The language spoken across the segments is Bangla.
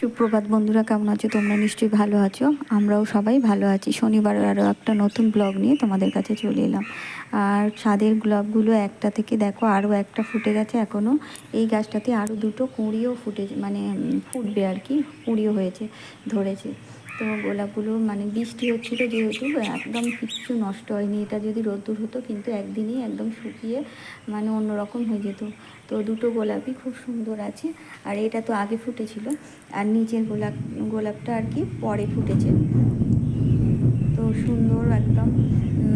সুপ্রভাত বন্ধুরা, কেমন আছো? তোমরা নিশ্চয়ই ভালো আছো। আমরাও সবাই ভালো আছি। শনিবার আরও একটা নতুন ব্লগ নিয়ে তোমাদের কাছে চলে এলাম। আর ছাদের গোলাপগুলো একটা থেকে দেখো আরও একটা ফুটে গেছে এখনও এই গাছটাতে আরও দুটো কুঁড়িও ফুটে মানে ফুটবে আর কি, কুঁড়িও হয়েছে, ধরেছে। তো গোলাপগুলো মানে বৃষ্টি হচ্ছিল যেহেতু, একদম কিচ্ছু নষ্ট হয়নি। এটা যদি রোদ্দুর হতো, কিন্তু একদিনেই একদম শুকিয়ে মানে অন্যরকম হয়ে যেত। তো দুটো গোলাপই খুব সুন্দর আছে। আর এটা তো আগে ফুটেছিল। আর নিচের গোলাপ, গোলাপটা আর কি পরে ফুটেছে। তো সুন্দর একদম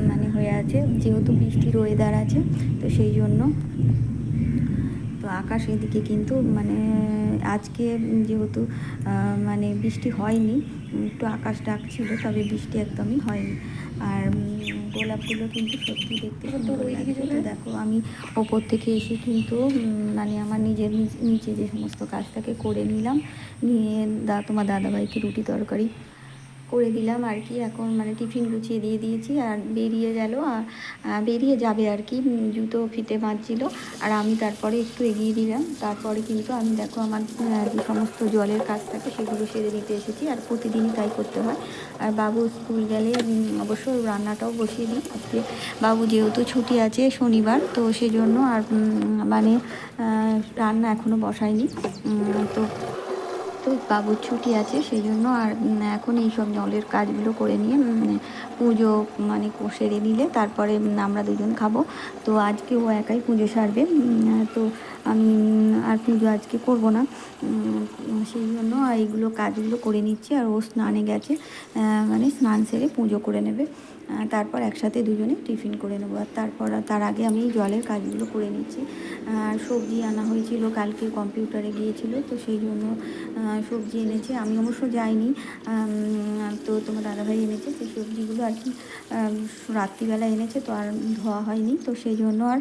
মানে হয়ে আছে। যেহেতু বৃষ্টির ওয়েদার আছে, তো সেই জন্য আকাশ এদিকে কিন্তু মানে আজকে যেহেতু মানে বৃষ্টি হয়নি একটু আকাশ ডাকছিল তবে বৃষ্টি একদমই হয়নি। আর গোলাপগুলো কিন্তু সত্যি দেখতে দেখো আমি ওপর থেকে এসে কিন্তু মানে আমার নিজের নিচ- নিচে যে সমস্ত কাজটাকে করে নিলাম নিয়ে দা তোমার দাদাভাইকে রুটি তরকারি করে দিলাম আর কি। এখন মানে টিফিন গুছিয়ে দিয়ে দিয়েছি আর বেরিয়ে গেল আর বেরিয়ে যাবে আর কি। জুতো ফিতে বাঁধছিল আর আমি তারপরে একটু এগিয়ে দিলাম। তারপরে কিন্তু আমি দেখো আমার যে সমস্ত জলের কাজ থাকে সেগুলো সেরে দিতে এসেছি আর প্রতিদিনই তাই করতে হয়। আর বাবু স্কুল গেলে অবশ্য রান্নাটাও বসিয়ে দিই। আজকে বাবু যেহেতু ছুটি আছে শনিবার, তো সেজন্য আর মানে রান্না এখনও বসায়নি। তো তো বাবুর ছুটি আছে সেই জন্য আর এখন এই সব জলের কাজগুলো করে নিয়ে উম, পুজো মানে সেরে নিলে তারপরে আমরা দুজন খাব। তো আজকে ও একাই পুজো সারবে তো আমি আর পুজো আজকে করব না। সেই জন্য এইগুলো কাজগুলো করে নিচ্ছি আর ও স্নানে গেছে মানে স্নান সেরে পুজো করে নেবে। তারপর একসাথে দুজনে টিফিন করে নেব। আর তারপর তার আগে আমি জলের কাজগুলো করে নিচ্ছি। আর সবজি আনা হয়েছিল, কালকে কম্পিউটারে গিয়েছিল, তো সেই জন্য সবজি এনেছে। আমি অবশ্য যাইনি তো তোমার দাদাভাই এনেছে সেই সবজিগুলো আর কি রাত্রিবেলা এনেছে, তো আর ধোয়া হয়নি। তো সেই জন্য আর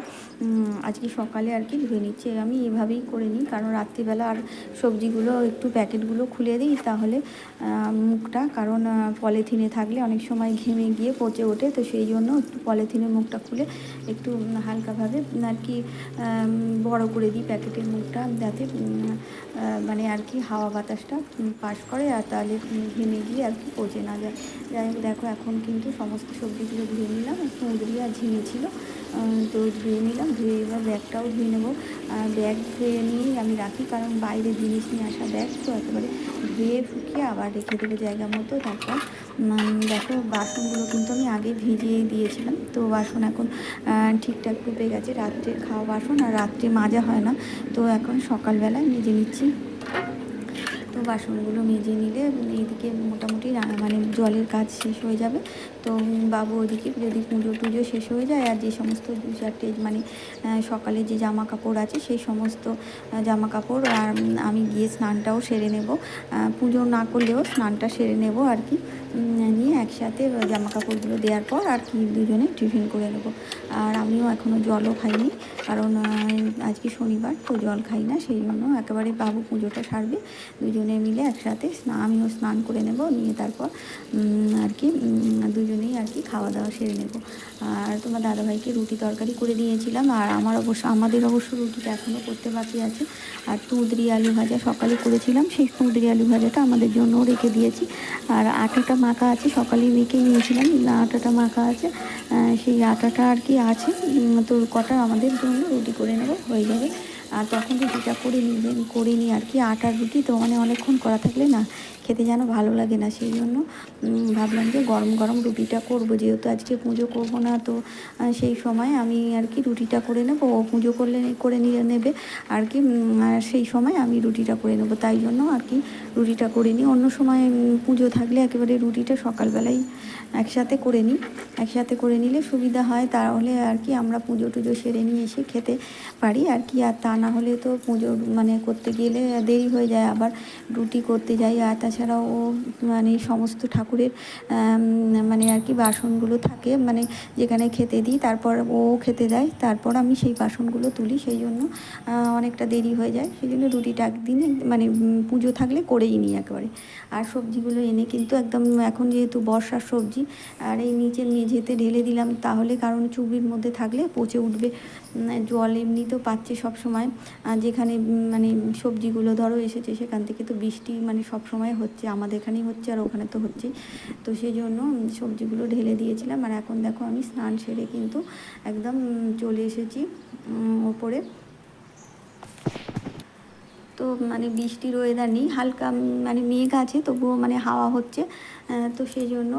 আজকে সকালে আর কি ধুয়ে নিচ্ছে। আমি এভাবেই করে নিই, কারণ রাত্রিবেলা আর সবজিগুলো, একটু প্যাকেটগুলো খুলে দিই, তাহলে মুখটা, কারণ পলিথিনে থাকলে অনেক সময় ঘেমে গিয়ে পচে ওঠে। তো সেই জন্য একটু পলিথিনের মুখটা খুলে একটু হালকাভাবে আর কি বড় করে দিই প্যাকেটের মুখটা যাতে মানে আর কি হাওয়া বাতাসটা পাস করে আর তাহলে ঘেমে গিয়ে আর কি পচে না যায়। যাই হোক, দেখো এখন কিন্তু সমস্ত সবজিগুলো ধুয়ে নিলাম। কুঁদরি আর ঝিঙে ছিল তো ধুয়ে নিলাম। ধুয়ে এবার ব্যাগটাও ধুয়ে নেব। ব্যাগ ধুয়ে নিয়েই আমি রাখি, কারণ বাইরে জিনিস নিয়ে আসা ব্যাগ তো একেবারে ধুয়ে শুকিয়ে আবার রেখে দেবো জায়গা মতো। তারপর দেখো বাসনগুলো কিন্তু আমি আগে ভিজিয়ে দিয়েছিলাম। তো বাসন এখন ঠিকঠাক ডুবে গেছে। রাত্রে খাওয়া বাসন আর রাত্রে মাজা হয় না। তো এখন সকালবেলায় নিজে নিচ্ছি। বাসনগুলো মেজে নিলে এইদিকে মোটামুটি মানে জলের কাজ শেষ হয়ে যাবে। তো বাবু ওইদিকে যদি পুজো টুজো শেষ হয়ে যায় আর যে সমস্ত দু চারটে মানে সকালে যে জামা কাপড় আছে সেই সমস্ত জামা কাপড় আর আমি গিয়ে স্নানটাও সেরে নেব। পুজো না করলেও স্নানটা সেরে নেব আর কি। নিয়ে একসাথে জামা কাপড়গুলো দেওয়ার পর আর কি দুজনে টিফিন করে নেব। আর আমিও এখনও জলও খাইনি, কারণ আজকে শনিবার তো জল খাই না, সেই জন্য একেবারে বাবু পুজোটা সারবে, দুজনে মিলে একসাথে স্না আমিও স্নান করে নেব, নিয়ে তারপর আর কি দুজনেই আর কি খাওয়া দাওয়া সেরে নেব। আর তোমার দাদাভাইকে রুটি তরকারি করে দিয়েছিলাম, আর আমার অবশ্য, আমাদের অবশ্য রুটিটা এখনও করতে বাকি আছে। আর তুঁদরি আলু ভাজা সকালে করেছিলাম, সেই তুঁদরি আলু ভাজাটা আমাদের জন্যও রেখে দিয়েছি। আর আটাটা মাখা আছে, সকালে মেখে নিয়েছিলাম আটাটা মাখা আছে সেই আটাটা আর কি আছে। তো কটা আমাদের জন্য রুটি করে নেব, হয়ে যাবে। আর তখন রুটিটা করে নিবেন করে নিই আর কি আটার রুটি তো মানে অনেকক্ষণ করা থাকলে না খেতে যেন ভালো লাগে না, সেই জন্য ভাবলাম যে গরম গরম রুটিটা করব, যেহেতু আজকে পুজো করব না, তো সেই সময় আমি আর কি রুটিটা করে নেব, ও পুজো করলে, করে নিয়ে নেবে, আর কি সেই সময় আমি রুটিটা করে নেব, তাই জন্য আর কি রুটিটা করে নিই, অন্য সময় পুজো থাকলে একেবারে রুটিটা সকালবেলাই একসাথে করে নিই, একসাথে করে নিলে সুবিধা হয়, তাহলে আর কি আমরা পুজো টুজো সেরে নিয়ে এসে খেতে পারি, আর কি, আর তা না হলে তো পুজো মানে করতে গেলে দেরি হয়ে যায়, আবার রুটি করতে যাই আর তাছাড়াও ও মানে সমস্ত ঠাকুরের মানে আর কি বাসনগুলো থাকে মানে যেখানে খেতে দিই, তারপর ও খেতে দেয়, তারপর আমি সেই বাসনগুলো তুলি, সেই জন্য অনেকটা দেরি হয়ে যায়। সেই জন্য রুটিটা একদিনে মানে পুজো থাকলে করেই নিই একেবারে। আর সবজিগুলো এনে কিন্তু একদম এখন যেহেতু বর্ষার সবজি, আর এই নিচের মেঝেতে ঢেলে দিলাম, তাহলে কারণ চুবির মধ্যে থাকলে পচে উঠবে। জল এমনি তো পাচ্ছে সব সময় যেখানে মানে সবজিগুলো ধরো এসেছে, সেখান থেকে তো বৃষ্টি মানে সব সময় হচ্ছে, আমাদের এখানেই হচ্ছে আর ওখানে তো হচ্ছে। তো সেই জন্য সবজিগুলো ঢেলে দিয়েছিলাম। আর এখন দেখো আমি স্নান সেরে কিন্তু একদম চলে এসেছি ওপরে। তো মানে বৃষ্টির ওয়েদার নেই, হালকা মানে মেঘ আছে, তবুও মানে হাওয়া হচ্ছে। তো সেই জন্য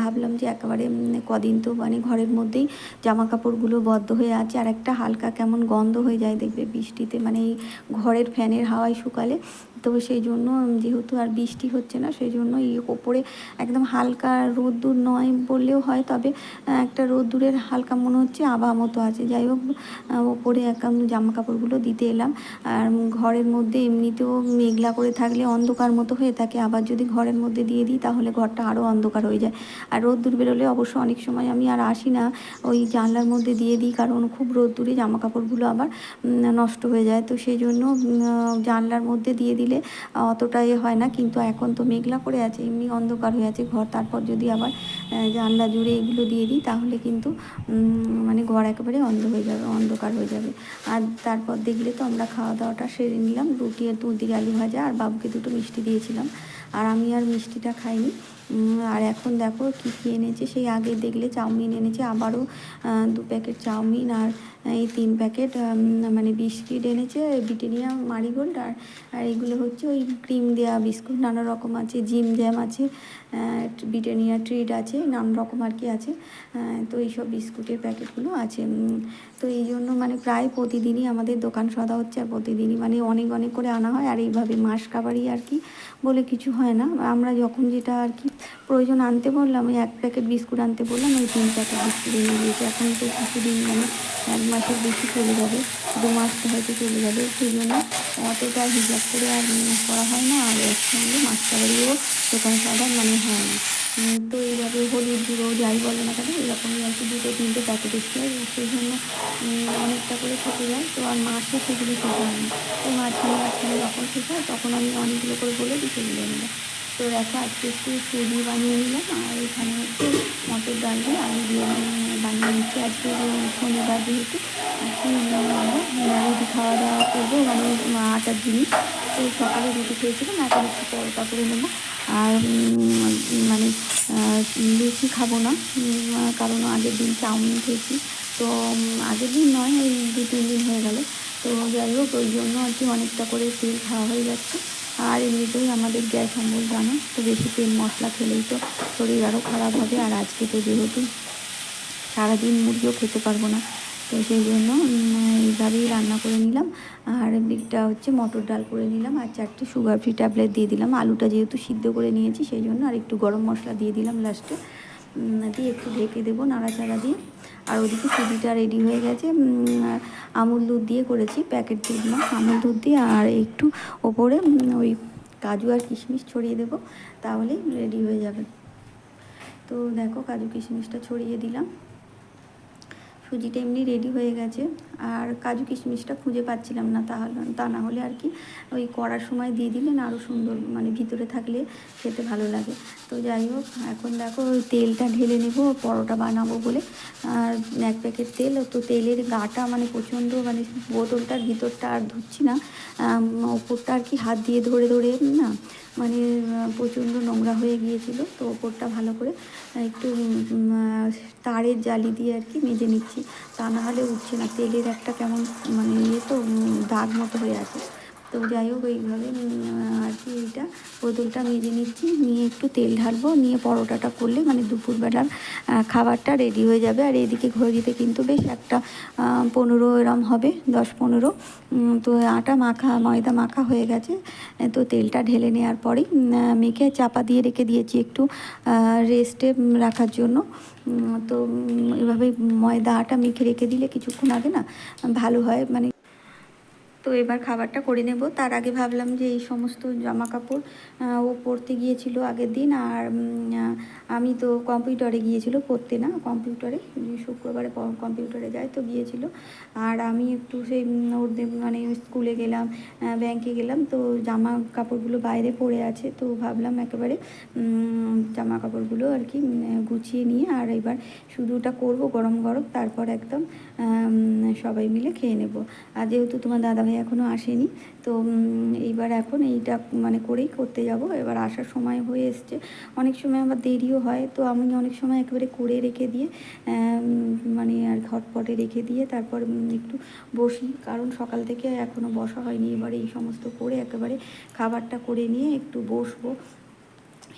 ভাবলাম যে একেবারে কদিন তো মানে ঘরের মধ্যেই জামা কাপড়গুলো বদ্ধ হয়ে আছে, আর একটা হালকা কেমন গন্ধ হয়ে যায় দেখবে বৃষ্টিতে মানে এই ঘরের ফ্যানের হাওয়ায় শুকালে। তো সেই জন্য যেহেতু আর বৃষ্টি হচ্ছে না, সেই জন্য এই ওপরে একদম হালকা রোদ্দুর নয় বললেও হয়, তবে একটা রোদ্দুরের হালকা মনে হচ্ছে আভা মতো আছে। যাই হোক ওপরে একদম জামা কাপড়গুলো দিতে এলাম। আর ঘরের মধ্যে এমনিতেও মেঘলা করে থাকলে অন্ধকার মতো হয়ে থাকে। আবার যদি ঘরের মধ্যে দিয়ে দিই, তাহলে ঘরটা আরও অন্ধকার হয়ে যায়। আর রোদ্দুর বেরোলে অবশ্য অনেক সময় আমি আর আসি না, ওই জানলার মধ্যে দিয়ে দিই, কারণ খুব রোদ্দুরে জামা কাপড়গুলো আবার নষ্ট হয়ে যায়। তো সেই জন্য জানলার মধ্যে দিয়ে দিলে অতটাই হয় না। কিন্তু এখন তো মেঘলা করে আছে, এমনি অন্ধকার হয়ে আছে ঘর। তারপর যদি আবার জানলা জুড়ে এগুলো দিয়ে দিই, তাহলে কিন্তু মানে ঘর একেবারে অন্ধ হয়ে যাবে, অন্ধকার হয়ে যাবে। আর তারপর দেখলে তো আমরা খাওয়া দাওয়াটা সেরে নিলাম। রুটি আর দুধ, আলু ভাজা আর বাবুকে দুটো মিষ্টি দিয়েছিলাম। আর আমি আর মিষ্টিটা খাইনি। আর এখন দেখো কী কী এনেছে। সেই আগে দেখলে চাউমিন এনেছে, আবারও দু প্যাকেট চাউমিন আর এই তিন প্যাকেট মানে বিস্কিট এনেছে ব্রিটানিয়া মারিগোল্ড, আর আর এগুলো হচ্ছে ওই ক্রিম দেওয়া বিস্কুট, নানা রকম আছে, জিম জ্যাম আছে ব্রিটেনিয়া ট্রিট আছে, নানা রকম আর কি আছে তো এইসব বিস্কুটের প্যাকেটগুলো আছে তো এই জন্য মানে প্রায় প্রতিদিনই আমাদের দোকান সদা হচ্ছে, আর প্রতিদিনই মানে অনেক অনেক করে আনা হয়, আর এইভাবে মাস কাবারই আর কি বলে কিছু হয় না, আমরা যখন যেটা আর কি প্রয়োজন আনতে বললাম, ওই এক প্যাকেট বিস্কুট আনতে বললাম, ওই তিন প্যাকেট বিস্কুট এনে দিয়েছে, এখন তো কিছুদিন মানে এক মাসের বেশি চলে যাবে, দু মাস হয়তো চলে যাবে, সেই জন্য অতটা হিসাব করে আর করা হয় না, আর এর সঙ্গে মাছ কাবারিও দোকান সদা মানে হয় না। তো এইভাবে হলুদ গুঁড়ো যাই বলে না কেন, এরকমই আর কি দুটো, তিনটে প্যাকেট এসছে, সেই জন্য অনেকটা করে থেকে যায়, তো আর মাসে সেগুলো শেষ হয় না। তো মাঝখানে মাঝখানে যখন শেষ হয়, তখন আমি অনেকগুলো করে বলে দিই সেগুলো নিলাম তো দেখো, আজকে একটু সুজি বানিয়ে নিলাম, আর এখানে হচ্ছে মটর ডাল দিয়ে আলু দিয়ে বানিয়ে নিচ্ছি। আজকে শনিবার যেহেতু রুটি খাওয়া দাওয়া করব মানে আটার জিনিস তো সকালে রুটি খেয়েছিলাম এখন একটু পরোটা করে নেব আর মানে লুচি খাব না কারণ আগের দিন চাউমিন খেয়েছি তো আগের দিন নয় ওই দু তিন দিন হয়ে গেল তো যাই হোক ওই জন্য আর কি অনেকটা করে তেল খাওয়া হয়ে যাচ্ছে আর এমনিতেই আমাদের গ্যাস অম্বল জানো তো বেশি তেল মশলা খেলেই তো শরীর আরও খারাপ হবে আর আজকে তো যেহেতু সারাদিন মুরগিও খেতে পারব না তো সেই জন্য এইভাবেই রান্না করে নিলাম। আর দিকটা হচ্ছে মটর ডাল করে নিলাম আর চারটে সুগার ফ্রি ট্যাবলেট দিয়ে দিলাম। আলুটা যেহেতু সিদ্ধ করে নিয়েছি সেই জন্য আর একটু গরম মশলা দিয়ে দিলাম লাস্টে দিয়ে একটু ঢেকে দেবো নাড়াচাড়া দিয়ে। আর ওদিকে সুজিটা রেডি হয়ে গেছে। আমুল দুধ দিয়ে করেছি প্যাকেট দুধ না, আমুল দুধ দিয়ে। আর একটু ওপরে ওই কাজু আর কিশমিশ ছড়িয়ে দেবো, তাহলেই রেডি হয়ে যাবে। তো দেখো কাজু কিশমিশটা ছড়িয়ে দিলাম। সুজিটা এমনি রেডি হয়ে গেছে। আর কাজু কিশমিশটা খুঁজে পাচ্ছিলাম না তাহলে, তা না হলে আর কি ওই করার সময় দিয়ে দিলেন আরও সুন্দর মানে ভিতরে থাকলে খেতে ভালো লাগে। তো যাই হোক, এখন দেখো তেলটা ঢেলে নেব, পরোটা বানাবো বলে। আর এক প্যাকেট তেল, তো তেলের গাটা মানে প্রচণ্ড মানে বোতলটার ভিতরটা আর ধুচ্ছি না। ওপরটা আর কি হাত দিয়ে ধরে ধরে না মানে প্রচণ্ড নোংরা হয়ে গিয়েছিল। তো ওপরটা ভালো করে একটু তারের জালি দিয়ে আর কি মেজে নিচ্ছি। তা না হলে উঠছে না। তেলের একটা কেমন মানে ইয়ে তো দাগ মতো হয়ে আছে। তো যাই হোক, এইভাবে আর কি এইটা বোতলটা মেজে নিচ্ছি। নিয়ে একটু তেল ঢালবো, নিয়ে পরোটাটা করলে মানে দুপুরবেলার খাবারটা রেডি হয়ে যাবে। আর এদিকে ঘড়িতে কিন্তু বেশ একটা পনেরো এরম হবে, দশ পনেরো। তো আটা মাখা, ময়দা মাখা হয়ে গেছে। তো তেলটা ঢেলে নেওয়ার পরেই মেখে চাপা দিয়ে রেখে দিয়েছি একটু রেস্টে রাখার জন্য। তো এভাবে ময়দা, আটা মেখে রেখে দিলে কিছুক্ষণ আগে না ভালো হয়। মানে তো এবার খাবারটা করে নেব। তার আগে ভাবলাম যে এই সমস্ত জামা কাপড় ও পরতে গিয়েছিল আগের দিন আর আমি তো কম্পিউটারে গিয়েছিল পড়তে না, কম্পিউটারে শুক্রবারে কম্পিউটারে যায় তো গিয়েছিল। আর আমি একটু সেই ওর মানে স্কুলে গেলাম ব্যাংকে গেলাম, তো জামা কাপড়গুলো বাইরে পড়ে আছে, তো ভাবলাম একেবারে জামা কাপড়গুলো আর কি গুছিয়ে নিয়ে আর এবার শুধু ওটা করব গরম গরম তারপর একদম সবাই মিলে খেয়ে নেব। আর যেহেতু তোমার দাদাভাই এখনও আসেনি। তো এইবার এখন এইটা মানে করেই করতে যাব। এবার আসার সময় হয়ে এসছে। অনেক সময় আবার দেরিও হয়। তো আমি অনেক সময় একেবারে করে রেখে দিয়ে মানে আর হটপটে রেখে দিয়ে তারপর একটু বসি। কারণ সকাল থেকে এখনও বসা হয়নি। এবার এই সমস্ত করে একেবারে খাবারটা করে নিয়ে একটু বসবো।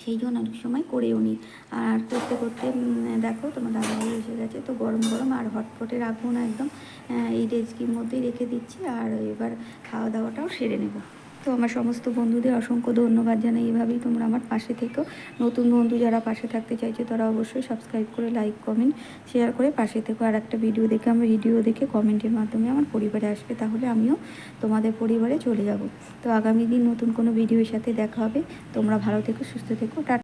সেই জন্য অনেক সময় করেও নিই আর করতে করতে দেখো তোমার দাদাভাই এসে গেছে, তো গরম গরম আর হটপটে রাখব না একদম। এই রেজকির মধ্যেই রেখে দিচ্ছি আর এবার খাওয়া দাওয়াটাও সেরে নেব। তো আমার সমস্ত বন্ধুদের অসংখ্য ধন্যবাদ জানাই। এভাবেই তোমরা আমার পাশে থেকো। নতুন বন্ধু যারা পাশে থাকতে চাইছো, তারা অবশ্যই সাবস্ক্রাইব করে লাইক কমেন্ট শেয়ার করে পাশে থেকো। আর একটা ভিডিও দেখে, আমার ভিডিও দেখে কমেন্টের মাধ্যমে আমার পরিবারে আসবে। তাহলে আমিও তোমাদের পরিবারে চলে যাব। তো আগামী দিন নতুন কোনো ভিডিওর সাথে দেখা হবে। তোমরা ভালো থেকো, সুস্থ থেকো। টাটা।